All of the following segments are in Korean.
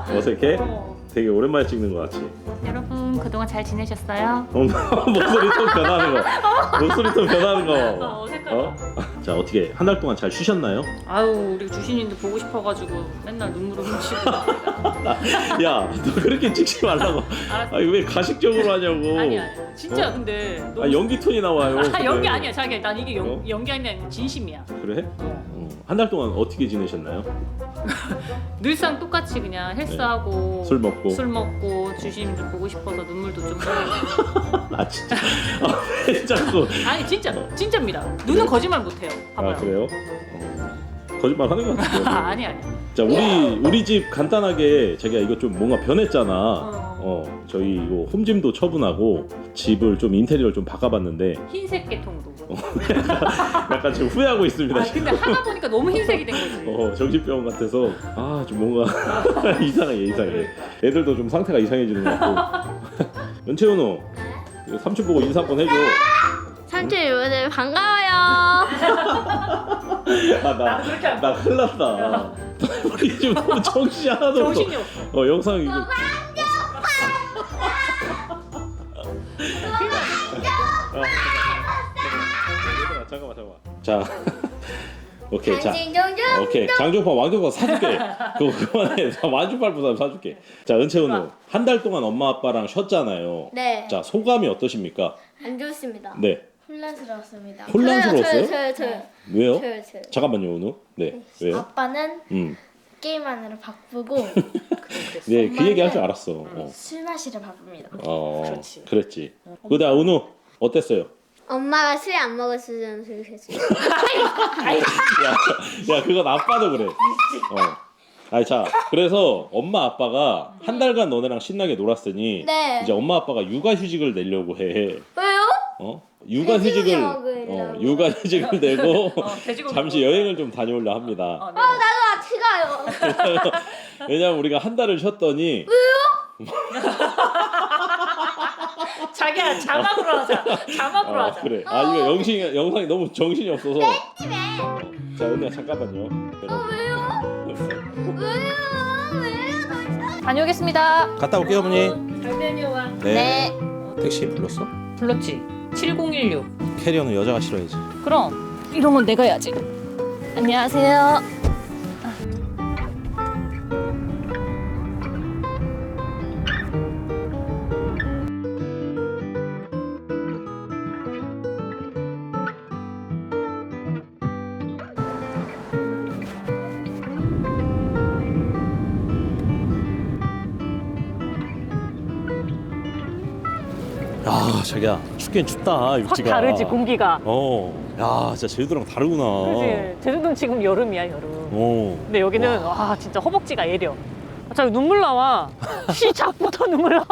어색하다. 어색해? 어. 되게 오랜만에 찍는 것 같지? 여러분 그동안 잘 지내셨어요? 어, 목소리 톤 변하는 거 목소리 톤 변하는 거 어, 어색하다. 어? 자 어떻게 한 달 동안 잘 쉬셨나요? 아유 우리 주신님도 보고 싶어가지고 맨날 눈물을 훔치고. 야 너 그렇게 찍지 말라고 알았어. 아니 왜 가식적으로 하냐고 아니야 진짜 어? 근데 너무 아 연기 톤이 나와요 아, 연기. 아니야 자기야 난 이게 연, 어? 연기 아니라 진심이야 그래? 어. 한 달 동안 어떻게 지내셨나요? 늘상 똑같이 그냥 헬스하고 네. 술 먹고. 술 먹고 주심 좀 보고 싶어서 눈물도 좀 흘리고. 아 진짜. 아, 왜 자꾸. 아니 진짜 진짜입니다. 눈은 거짓말 못해요. 봐봐요. 아 그래요? 어, 거짓말 하는 것 같은데 아, 아니 아니. 자 우리 우리 집 간단하게 자기가 이거 좀 뭔가 변했잖아. 어. 어 저희 이거 홈짐도 처분하고 집을 좀 인테리어를 좀 바꿔봤는데 흰색 계통도 약간 지금 후회하고 있습니다. 아 근데 하다 보니까 너무 흰색이 된 거지 어 정신병 같아서 아 좀 뭔가 이상해 이상해. 애들도 좀 상태가 이상해지는 것 같고. 연채윤호 삼촌 보고 인사 한번 해줘. 삼촌 여러분들 반가워요. 아나 그렇게 안 나 큰일 났다. 우리 지금 너무 정신이 하나도 없어. 정신이 없어 어 영상 이거 자 오케이 자. 오케이 장종파 왕종파 사줄게. 그거 그만해. 자, 완주팔 부산 사줄게. 자 은채은우 한 달 동안 엄마 아빠랑 쉬었잖아요. 네. 자 소감이 어떠십니까? 안 좋습니다. 네. 혼란스러웠습니다. 혼란스러웠어요? 저요, 저요, 저요, 왜요? 저요, 저요. 잠깐만요 은우. 네. 왜요? 아빠는 음네그 게임하느라 바쁘고 네, 그 얘기 할 줄 알았어. 어, 술 마시러 바쁩니다. 어 그렇지. 그랬지. 그다 은우 어땠어요 엄마가 술안술 했어요. 야, 야 그건 아빠도 그래. 어. 아니 자 그래서 엄마 아빠가 한 달간 너네랑 신나게 놀았으니 네. 이제 엄마 아빠가 육아 휴직을 내려고 해. 왜요? 어? 육아 휴직을. 어, 육아 휴직을 내고 어, 돼지고기 잠시. 여행을 좀 다녀오려 합니다. 어, 네. 나도 같이 가요. 왜냐면 우리가 한 달을 쉬었더니 자기야 자막으로 하자 자막으로 아, 하자 그래. 아 이거 영상 영상이 너무 정신이 없어서. 자 은혜야 잠깐만요. 어, 왜요? 왜요? 왜요? 다녀오겠습니다 갔다 올게요 어머니. 잘 다녀와 네. 택시 불렀어? 불렀지 7016 캐리어는 여자가 싫어야지. 그럼 이런 건 내가 해야지 안녕하세요 야 춥긴 춥다 확 육지가. 다르지 공기가 어. 야 진짜 제주도랑 다르구나. 그지 제주도는 지금 여름이야 여름 어. 근데 여기는 와, 진짜 허벅지가 애려 아, 자 눈물 나와 시작부터 눈물 나와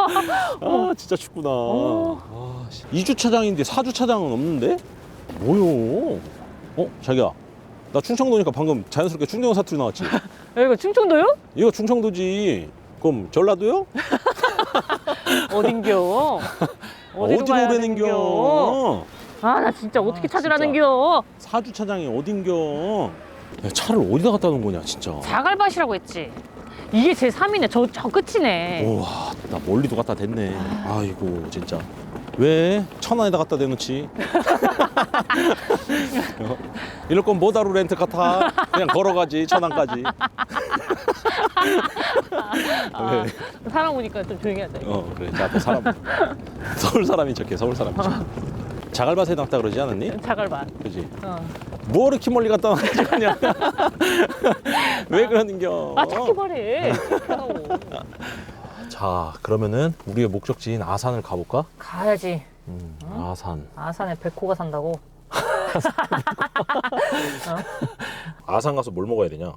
아 진짜 춥구나. 어. 아, 씨. 2주 차장인데 4주 차장은 없는데? 뭐요? 어 자기야. 나 충청도니까 방금 자연스럽게 충청 사투리 나왔지. 여기가 충청도요? 이거 충청도지. 그럼 전라도요? 어딘겨 어디로 가야 되는겨 오래는겨? 아 나 진짜 어떻게 아, 찾으라는겨 사주 차장이 어딘겨? 야, 차를 어디다 갖다 놓은 거냐 진짜. 자갈밭이라고 했지 이게 제 3이네 저, 저 끝이네 우와 나 멀리도 갖다 댔네. 아이고 진짜. 왜 천안에다 갖다 대놓지? 어? 이럴 건 뭐다루 렌트 같아? 그냥 걸어가지 천안까지. 아, 네. 사람 오니까 좀 조용히 하자. 어 그래 나또 사람 서울 사람인 척해 서울 사람인 척. 자갈밭에 놨다 그러지 않았니? 자갈밭 그지? 어. 뭐 이렇게 멀리 갖다 놨지 그냥? 왜 그러는겨? 아 찾기 찾기라고. 자 그러면은 우리의 목적지인 아산을 가볼까? 가야지 음, 아산. 아산에 백호가 산다고 아산 가서 뭘 먹어야 되냐?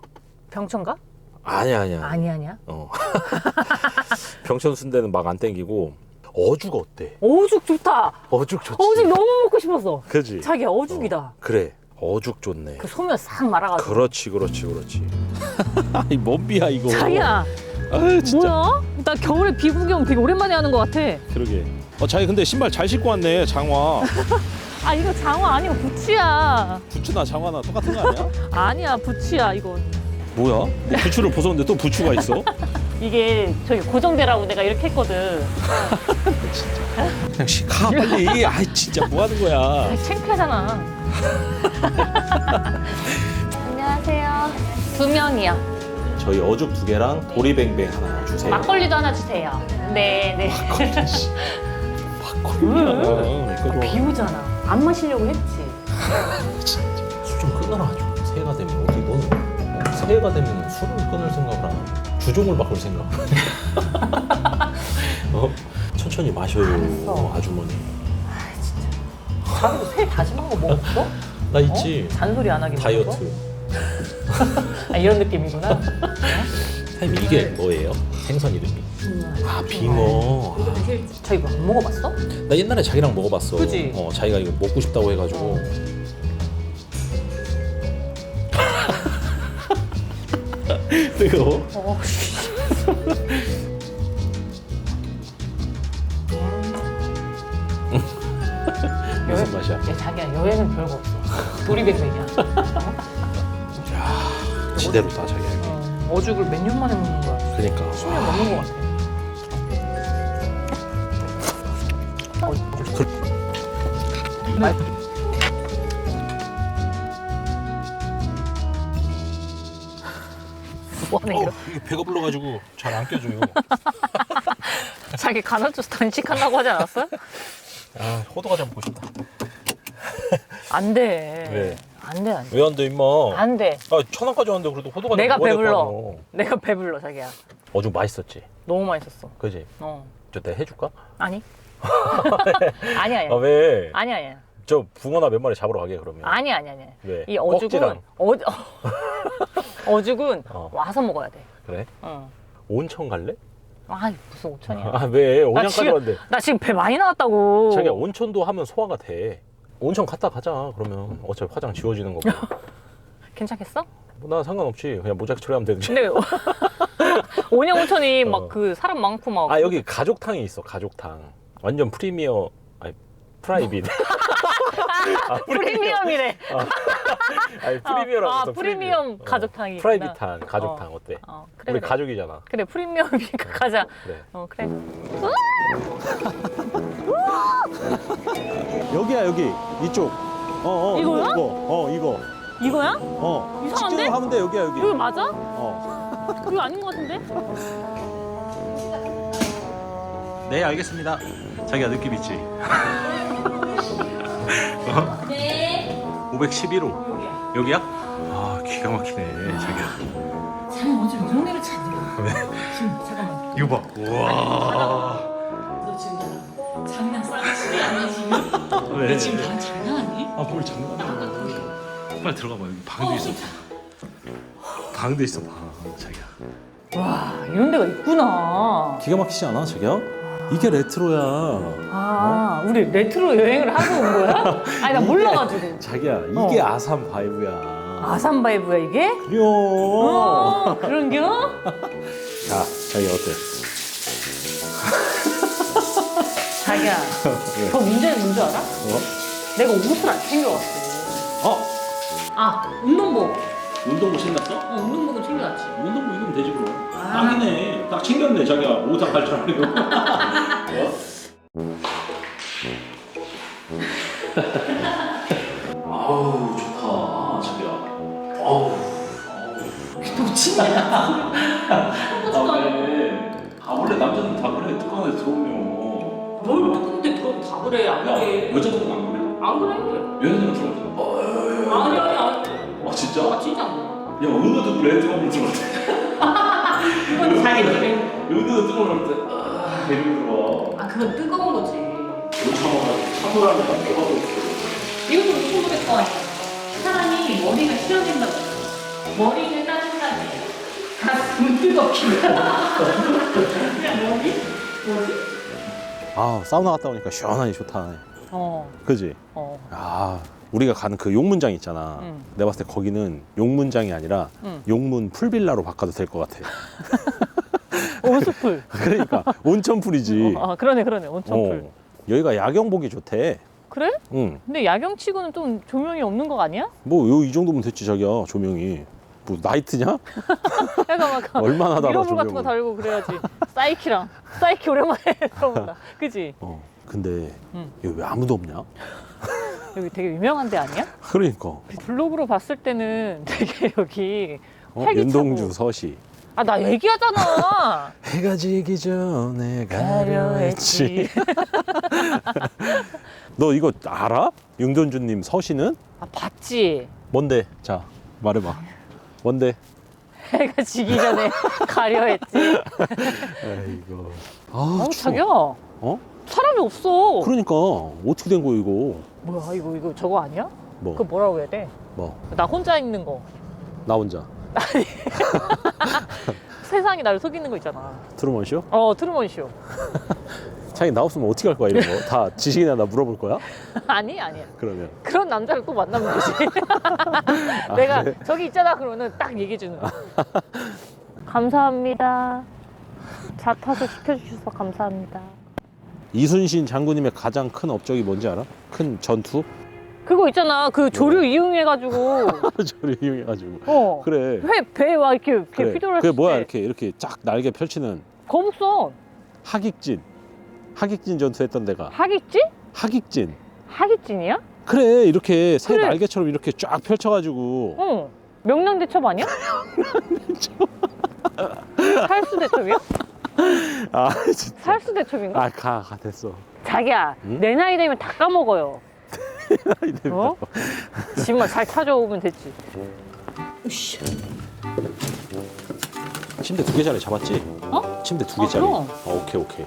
병천가? 아니야 아니야. 아니 아니야 어. 병천 순대는 막 안 땡기고 어죽 어때? 어죽 좋다 어죽 좋지. 어죽 너무 먹고 싶었어 그지? 자기야 어죽이다 그래. 어죽 좋네. 그 소면 싹 말아가지고 그렇지 그렇지 그렇지. 아이 뭔 비야 이거. 자기야 아 진짜. 뭐야? 나 겨울에 비구경 되게 오랜만에 하는 것 같아 그러게. 어 자기 근데 신발 잘 신고 왔네 장화. 아 이거 장화 아니고 부츠야 부츠나 장화나 똑같은 거 아니야? 아니야 부츠야 이거 뭐야? 뭐 부츠를 벗었는데 또 부츠가 있어? 이게 저기 고정되라고 내가 이렇게 했거든. 그냥 씨, 가 빨리. 아 진짜 뭐 하는 거야? 아, 창피하잖아. 안녕하세요. 두 명이요. 저희 어죽 두 개랑 보리뱅뱅 하나 주세요. 막걸리도 하나 주세요. 네, 네. 막걸리야. 이거 비 오잖아. 안 마시려고 했지. 술좀 끊어라 좀. 새해가 되면 어떻게 너는 어? 새해가 되면 술을 끊을 생각을 하나? 주종을 바꿀 생각. 어? 천천히 마셔요, 알았어. 아주머니. 아, 진짜. 자기도 새 다짐한 거뭐 없어? 나 있지. 어? 잔소리 안 하기 다이어트. 아, 이런 느낌이구나. 사장님 이게 뭐예요? 생선 이름이? 아 빙어. 아, 저 이거 안 먹어봤어? 나 옛날에 자기랑 먹어봤어. 그지? 어, 자기가 이거 먹고 싶다고 해가지고. 뜨거워? 어, 무슨 맛이야? 야, 자기야 여행은 별거 없어. 도리뱅뱅이야. 야 지대로다 자기야. 어, 어죽을 몇 년 만에 먹는 거야. 그러니까. 10년 넘는 거 같아. 그, 맛- 뭐하는 이거? 이게 배가 불러가지고 잘 안 껴줘요. 자기 간헐적 단식한다고 하지 않았어? 아 호두과자 먹고 싶다. 안 돼. 왜? 안 돼, 안 돼. 왜 안 돼 임마? 안 돼. 아 천안까지 왔는데 그래도 호두과자 내가 먹어야 될거 배불러. 아니야. 내가 배불러, 자기야. 어죽 맛있었지. 너무 맛있었어. 그지? 어. 저 내가 해줄까? 아니. 아니야, 아니야. 아 왜? 아니야, 아니야. 저 붕어나 몇 마리 잡으러 가게 그러면. 아니야, 아니야, 아니야. 왜? 이 어죽은 꺽지랑. 어, 어죽은 어. 와서 먹어야 돼. 그래? 어. 온천 갈래? 아, 무슨 오천이야. 아 왜? 나 지금, 왔는데. 나 지금 배 많이 나왔다고. 자기야 온천도 하면 소화가 돼. 온천 갔다 가자. 그러면 어차피 화장 지워지는 거고. 괜찮겠어? 뭐, 나 상관없지. 그냥 모자이크 처리하면 되지. 근데 온양 온천이 어. 막그 사람 많고 막. 아 여기 가족탕이 있어. 가족탕. 완전 프리미어. 아니 프라이빗. 아, 프리미엄이래. 아니 프리미어라고. 아, 써, 프리미엄 어. 가족탕이. 프라이빗한 가족탕 어 때? 어, 그래. 우리 그래. 가족이잖아. 그래, 프리미엄이니까 가자. 그래. 어, 그래. 여기야 여기 이쪽. 어, 어 이거야? 이거 어 이거. 이거야? 어. 이상한데? 직진으로 하면 돼 여기야 여기. 이거 맞아? 어. 이거 아닌 것 같은데? 네 알겠습니다. 자기가 느낌 있지. 네. 511호. 여기야? 아 기가 막히네 자기야. 잠깐 어제 이런 애를 찾냐? 왜? 지금 잠깐만. 이거 봐. 우와. 너 지금 장난 쌍치기 아니야 지금? 왜? 방 장난 아니? 아 뭘 장난이야. 빨리 들어가 봐 여기 방도 있어. 방도 있어 방 자기야. 와 이런 데가 있구나. 기가 막히지 않아 자기야? 이게 레트로야. 아 우리 레트로 여행을 하고 온 거야? 아니 나 몰라가지고. 자기야 이게 어. 아산 바이브야. 아산 바이브야 이게? 그려. 어 그런겨? 자 자기 어때? 자기야 왜? 저 문제는 뭔지 알아? 어? 내가 옷을 안 챙겨왔어. 어? 아 운동복. 운동복 신 났어? 어 운동복은 챙겨왔지. 운동복 입으면 되지 그럼. 아. 딱이네. 딱 챙겼네 자기야. 오상 갈줄 알고. 아우 좋다 자기야. 아우. 놓치냐? 아 왜? 아 원래 남자는 다 그래 뚜껑에 들어오면. 뭘 뚜껑대 들어 다 그래 안 그래. 여자들은 안 그래? 안 그래? 여자들은 들어오면. 아니 아니 아니. 아 진짜? 아 진짜. 야 은호도 그래 물 들어올 그건 자기. 때. 은호도 뜨거운 물 때. 아 들어와. 아 그건 뜨거운 거지. 물 참아가지고 참으라니까 내가 더 이것도 무슨 노래 거 아니야? 사람이 머리가 시려진다고. 머리를 따뜻하게. 가슴은 뜨겁게. 그냥 머리? 뭐지? 아 사우나 갔다 오니까 시원하니 좋다. 어, 그지? 어. 아 우리가 가는 그 용문장 있잖아. 응. 내가 봤을 때 거기는 용문장이 아니라 응. 용문 풀빌라로 바꿔도 될 것 같아. 온수풀. 그러니까 온천풀이지. 아 그러네 그러네 온천풀. 어. 여기가 야경 보기 좋대. 그래? 응. 근데 야경치고는 좀 조명이 없는 거 아니야? 뭐 요 이 정도면 됐지 자기야 조명이. 뭐 나이트냐? 약간 막 얼마나 달아 미러볼 같은 거. 달고 그래야지. 사이키랑 사이키 오랜만에 들어본다. 그지? 어 근데 응. 여기 왜 아무도 없냐? 여기 되게 유명한 데 아니야? 그러니까 블로그로 봤을 때는 되게 여기 어, 활기차고. 윤동주 서시 아 나 얘기하잖아. 해가 지기 전에 가려 했지. 너 이거 알아? 윤동주님 서시는? 아 봤지. 뭔데? 자 말해봐 뭔데? 해가 지기 전에 가려 했지. 아이고 아 어 추워. 자기야. 어? 사람이 없어. 그러니까 어떻게 된 거야 이거 뭐야 이거 이거 저거 아니야? 뭐? 그거 뭐라고 해야 돼? 뭐? 나 혼자 있는 거. 나 혼자 세상이 나를 속이는 거 있잖아. 트루먼 쇼? 어 트루먼 쇼. 자기 나 없으면 어떻게 할 거야 이런 거? 다 지식이나 나 물어볼 거야? 아니 아니야. 그러면 그런 남자를 또 만나면 되지. 내가 저기 있잖아 그러면은 딱 얘기해 주는 거야. 감사합니다. 차 타서 시켜주셔서 감사합니다. 이순신 장군님의 가장 큰 업적이 뭔지 알아? 큰 전투? 그거 있잖아. 그 조류 이용해가지고. 저를 이용해가지고. 어. 그래. 회 배 와 이렇게 이렇게 그래. 휘돌았을 그게 뭐야? 때. 이렇게 이렇게 쫙 날개 펼치는. 거북선 하객진. 하객진 전투했던 데가. 하깃진? 하객진. 하깃진이야? 그래. 이렇게 새 그래. 날개처럼 이렇게 쫙 펼쳐가지고. 응 명량대첩 아니야? 살수대첩이야? 아 진짜 살수대첩인가? 아 가 가, 됐어 자기야 응? 내 나이 되면 다 까먹어요 이제 어? 짐만 잘 찾아오면 됐지 으쌰. 침대 두 개짜리 잡았지? 어? 침대 두 아, 개짜리 그럼. 어, 오케이 오케이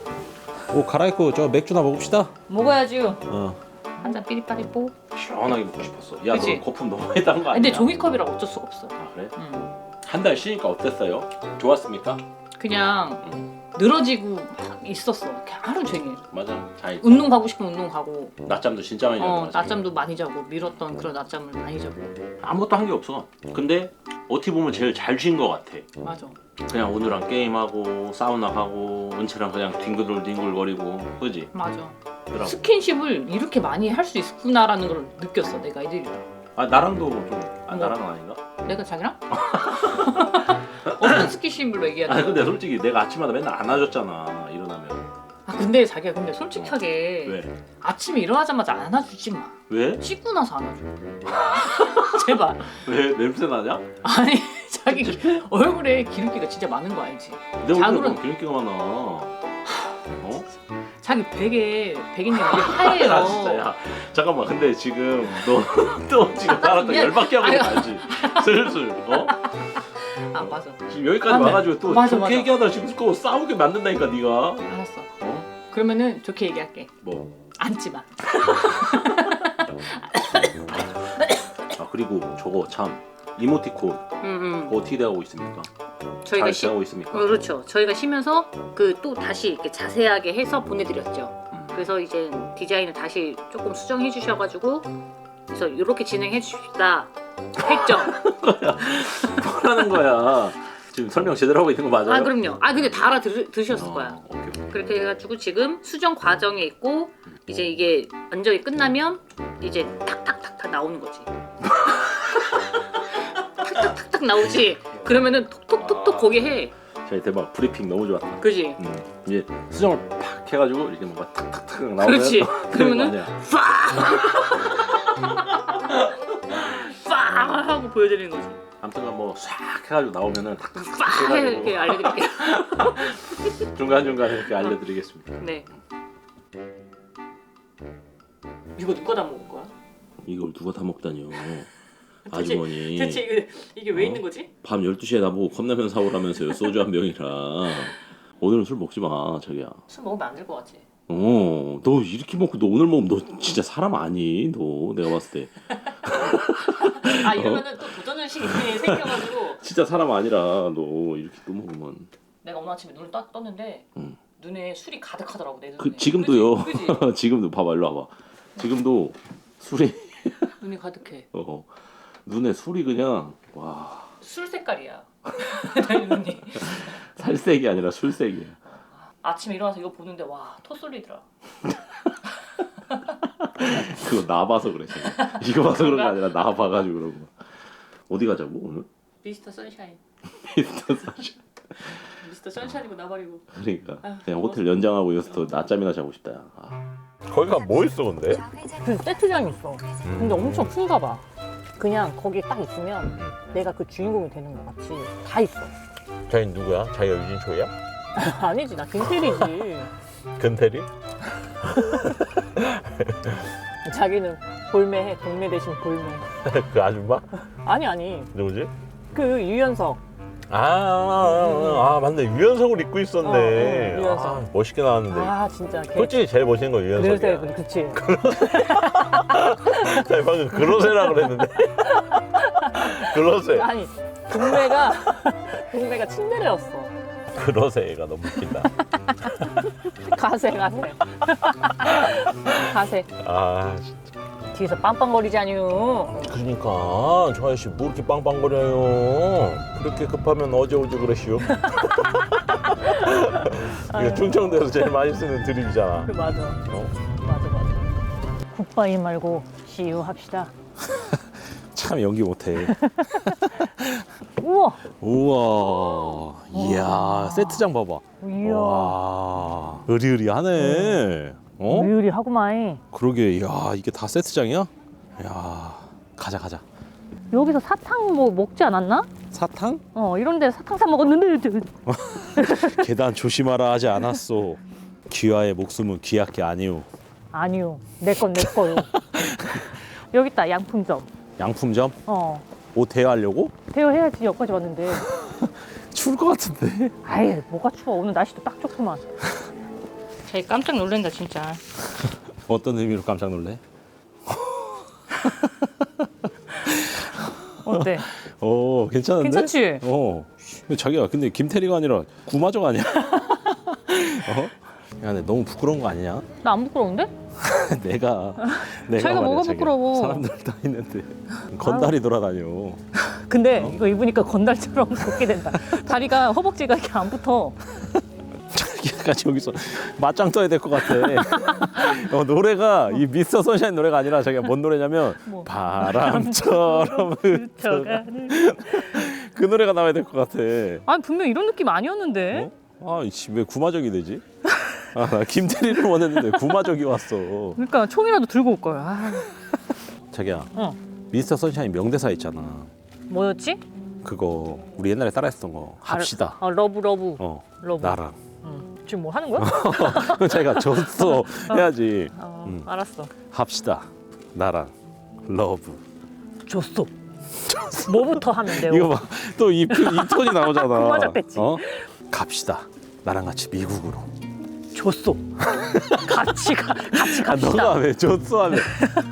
옷 갈아입고 저 맥주나 먹읍시다 먹어야지요 어 한 잔 삐리빠리 뽀 시원하게 먹고 싶었어. 야, 그치? 너 거품 너무 많이 딴거 아니야? 근데 종이컵이라 어쩔 수가 없어 아 그래? 응. 한 달 쉬니까 어땠어요? 좋았습니까? 그냥 늘어지고 있었어 그냥 하루 종일 맞아. 잘. 운동 가고 싶으면 운동 가고 낮잠도 진짜 많이 어, 자고. 낮잠도 많이 자고 미뤘던 그런 낮잠을 많이 자고 아무것도 한 게 없어. 근데 어떻게 보면 제일 잘쉰거 같아. 맞아 그냥 오늘랑 게임하고 사우나 가고 은채랑 그냥 뒹굴뒹굴거리고 그지? 맞아 그럼. 스킨십을 이렇게 많이 할 수 있구나라는 걸 느꼈어 내가 애들이랑 아 나랑도 좀. 아 뭐? 나랑은 아닌가? 내가 자기랑? 어 떤 스킨십을 얘기하는 아? 근데 솔직히 내가 아침마다 맨날 안아줬잖아 일어나면. 아 근데 자기야 근데 솔직하게 왜? 아침에 일어나자마자 안아주지 마 왜? 씻고 나서 안아줘 제발 왜 냄새 나냐? 아니 자기 얼굴에 기름기가 진짜 많은 거 알지? 내 얼굴에 뭐 기름기가 많아. 어? 자기 베개 베개님 이게 하얘요 아 진짜 야 잠깐만 근데 지금 너 또 지금 나랑 또 미안. 열받게 하고 아니, 있지 슬슬 어? 아 맞아 지금 여기까지 안 돼. 와가지고 또 맞아, 좋게 맞아. 얘기하다 지금 또 싸우게 만든다니까 네가 알았어 어? 그러면은 좋게 얘기할게 뭐? 앉지 마 아 그리고 저거 참 이모티콘 음, 그거 어떻게 돼가고 있습니까? 저희가 잘 시, 돼가고 있습니까? 어, 그렇죠. 저희가 쉬면서 그 또 다시 이렇게 자세하게 해서 보내드렸죠. 음. 그래서 이제 디자인을 다시 조금 수정해 주셔가지고 그래서 이렇게 진행해 주십시다 했죠. 뭐라는 거야 지금 설명 제대로 하고 있는 거 맞아요? 아 그럼요. 아 근데 다 알아들으셨을 어, 거야. 오케이, 오케이. 그렇게 해가지고 지금 수정 과정에 있고 이제 이게 완전히 끝나면 이제 탁탁탁탁 나오는 거지. 탁탁탁탁 나오지. 그러면은 톡톡톡톡 거기 해. 자 대박 브리핑 너무 좋았다 그지? 음, 이제 수정을 팍 해가지고 이렇게 뭔가 탁탁탁 나오면 그렇지. 그러면은. 빡 하고 보여드리는 거지. 아무튼 뭐싹 해가지고 나오면은 빡 이렇게 해가지고 알려드릴게요. 중간 중간 이렇게 알려드리겠습니다 네. 이거 누가 다 먹은 거야? 이걸 누가 다 먹다니요 아주머니 대체 이게, 이게 왜 어? 있는 거지? 밤 12시에 나보고 컵라면 사오라면서요 소주 한 병이랑 오늘은 술 먹지 마 자기야 술 먹으면 안될것 같지? 어, 너 이렇게 먹고 너 오늘 먹으면 너 진짜 사람 아니 너 내가 봤을 때 아 이러면은 또 도전 의식이 생겨가지고 진짜 사람 아니라 너 이렇게 또 먹으면 내가 오늘 아침에 눈을 딱 떴는데 응. 눈에 술이 가득하더라고 내 눈에. 그 지금도요 그지? 그지? 지금도 봐봐 일로 와봐 지금도 술이 눈이 가득해. 어, 눈에 술이 그냥 와 술 색깔이야. 내 눈이. 살색이 아니라 술색이야 아침에 일어나서 이거 보는데 와 토 쏠리더라. 그거 나 봐서 그래 지금. 이거 봐서 그런 게 아니라 나 봐가지고 그런 거 어디 가자고 오늘 미스터 선샤인. 미스터 선샤인. 미스터 선샤인이고 나발이고. 그러니까 아유, 그냥 호텔 연장하고 여기서 또 낮잠이나 자고 싶다. 야. 아. 거기가 뭐 있어 근데? 그 세트장 있어. 근데 엄청 큰가 봐. 그냥 거기 딱 있으면 내가 그 주인공이 되는 것 같이 다 있어. 자기 누구야? 자기가 유진초야? 아니지, 나 김태리지. 근태리? 자기는 볼매해, 동매 대신 볼매. 그 아줌마? 아니, 아니. 누구지? 그 유연석. 아, 아, 아, 맞네 유연석을 입고 있었네. 어, 어, 유연석. 아, 멋있게 나왔는데. 아, 진짜. 걔. 솔직히 제일 멋있는 건 그래서 유연석이야. 그치. 나 방금 그러세라 그랬는데. 그러세. 아니, 동매가, 동매가 침대래였어. 그러세가 너무 웃긴다. 가세, 가세. 가세. 아, 뒤에서 빵빵거리자뇨. 그러니까 저 아저씨 뭐 이렇게 빵빵거려요? 그렇게 급하면 어제 오지 그러시오. 이거 충청도에서 제일 많이 쓰는 드립이잖아. 그 맞아. 어? 맞아, 맞아. 굿바이 말고 시유 합시다. 참 연기 못해. 우와! 우와, 이야 세트장 봐봐. 이야. 와, 의리의리하네. 어? 우유리 하구마이. 그러게, 야 이게 다 세트장이야? 야, 가자 가자. 여기서 사탕 뭐 먹지 않았나? 사탕? 어, 이런 데 사탕 사 먹었는데. 계단 조심하라 하지 않았소. 귀하의 목숨은 귀하게 아니오. 아니요. 내 건 내 거요. 여기 있다, 양품점. 양품점? 어. 옷 대여하려고? 대여해야지 여기까지 왔는데. 추울 것 같은데. 아이, 뭐가 추워. 오늘 날씨도 딱 좋구만. 쟤 깜짝 놀란다, 진짜. 어떤 의미로 깜짝 놀래? 어때? 어, 괜찮은데? 괜찮지? 어. 근데 자기야, 근데 김태리가 아니라 구마적 아니야? 어? 야, 근데 너무 부끄러운 거 아니냐? 나 안 부끄러운데? 내가 내가 자기가 뭐가 자기야. 부끄러워? 사람들 다 있는데 건달이 돌아다녀. 근데 이거 입으니까 건달처럼 걷게 된다. 다리가 허벅지가 이렇게 안 붙어. 자기가 여기서 맞짱 떠야 될 것 같아. 어, 노래가 이 미스터 선샤인 노래가 아니라 자기가 뭔 노래냐면 뭐. 바람처럼 흩어가 저가는. 그 노래가 나와야 될 것 같아. 아니 분명 이런 느낌 아니었는데. 어? 아, 이씨 왜 구마적이 되지? 아, 나 김태리를 원했는데 구마적이 왔어. 그러니까 총이라도 들고 올 거야. 아, 자기야, 어. 미스터 선샤인 명대사 있잖아. 뭐였지? 그거 우리 옛날에 따라했던 거 합시다. 아, 러브 러브. 어, 러브. 나랑. 응. 지금 뭐 하는 거야? 그럼 자기가 줬어 해야지. 어, 음. 알았어. 합시다. 나랑 러브. 줬어. 뭐부터 하면 돼요? 이거 봐. 또이 톤이 나오잖아. 구마적 됐지. 어? 갑시다. 나랑 같이 미국으로. 줬어. 같이 가, 같이 아, 갑시다. 너가 왜 줬어 하면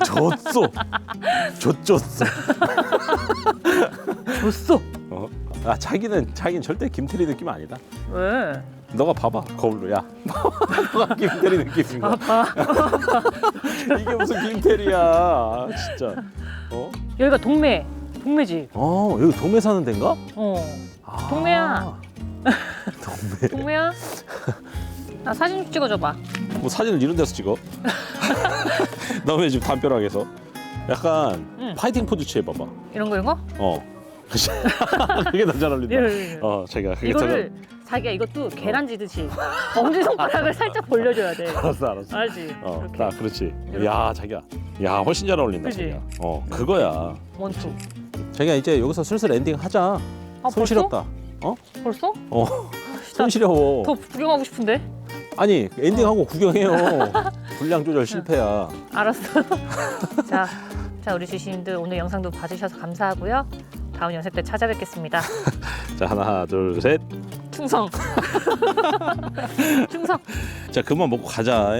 줬어. 줬줬어. 줬어. 어? 아 자기는 자기는 절대 김태리 느낌 아니다. 왜? 너가 봐봐 거울로 야. 너가 김태리 느낌인 거야. 이게 무슨 김태리야. 아, 진짜. 어? 여기가 동매. 동매지. 어 여기 동네 사는 데인가? 어. 아. 동네야. 동네. 동매야. 나 사진 좀 찍어줘봐. 뭐 사진을 이런 데서 찍어? 너왜 지금 담벼락에서? 약간 응. 파이팅 포즈 취해봐봐. 이런 거 이런 거? 어. 그게 더 잘 어울린다. 이거를 어, 제가 그게 더 이거를 자기가 이것도 계란 지듯이 엄지 손가락을 살짝 벌려줘야 돼. 잘... 알았어, 알았어. 알지? 어, 이렇게. 나 그렇지. 이렇게. 야, 자기야. 야, 훨씬 잘 어울린다, 그지? 자기야. 어, 그거야. 원투. 자기야 이제 여기서 슬슬 엔딩 하자. 아손 벌써? 시렸다. 어? 벌써? 어. 손 시려워. 더 구경하고 싶은데. 아니, 엔딩하고 구경해요. 분량 조절 실패야. 알았어. 자, 자 우리 주시님들 오늘 영상도 봐주셔서 감사하고요. 다음 영상 때 찾아뵙겠습니다. 자, 하나, 둘, 셋. 충성. 충성. 자, 그만 먹고 가자.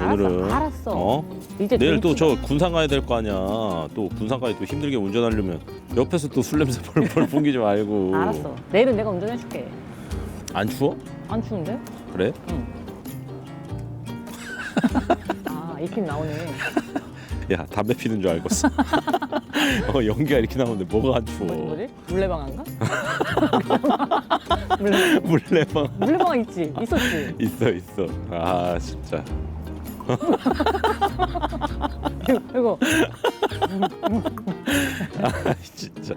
오늘은. 알았어. 알았어. 어? 이제 내일 또. 저 군산 가야 될 거 아니야. 또 군산까지 또 힘들게 운전하려면 옆에서 또 술 냄새 펄펄 풍기지 말고. 알았어. 내일은 내가 운전해줄게. 안 추워? 안 추운데? 그래? 아 익힌 나오네. 야 담배 피는 줄 알겠어. 어 연기가 이렇게 나오는데 뭐가 안 추워? 뭐지 뭐지? 물레방아인가? 물레 물레방 물레방아 있지? 있었지. 있어 있어. 아 진짜. 이거 아 진짜.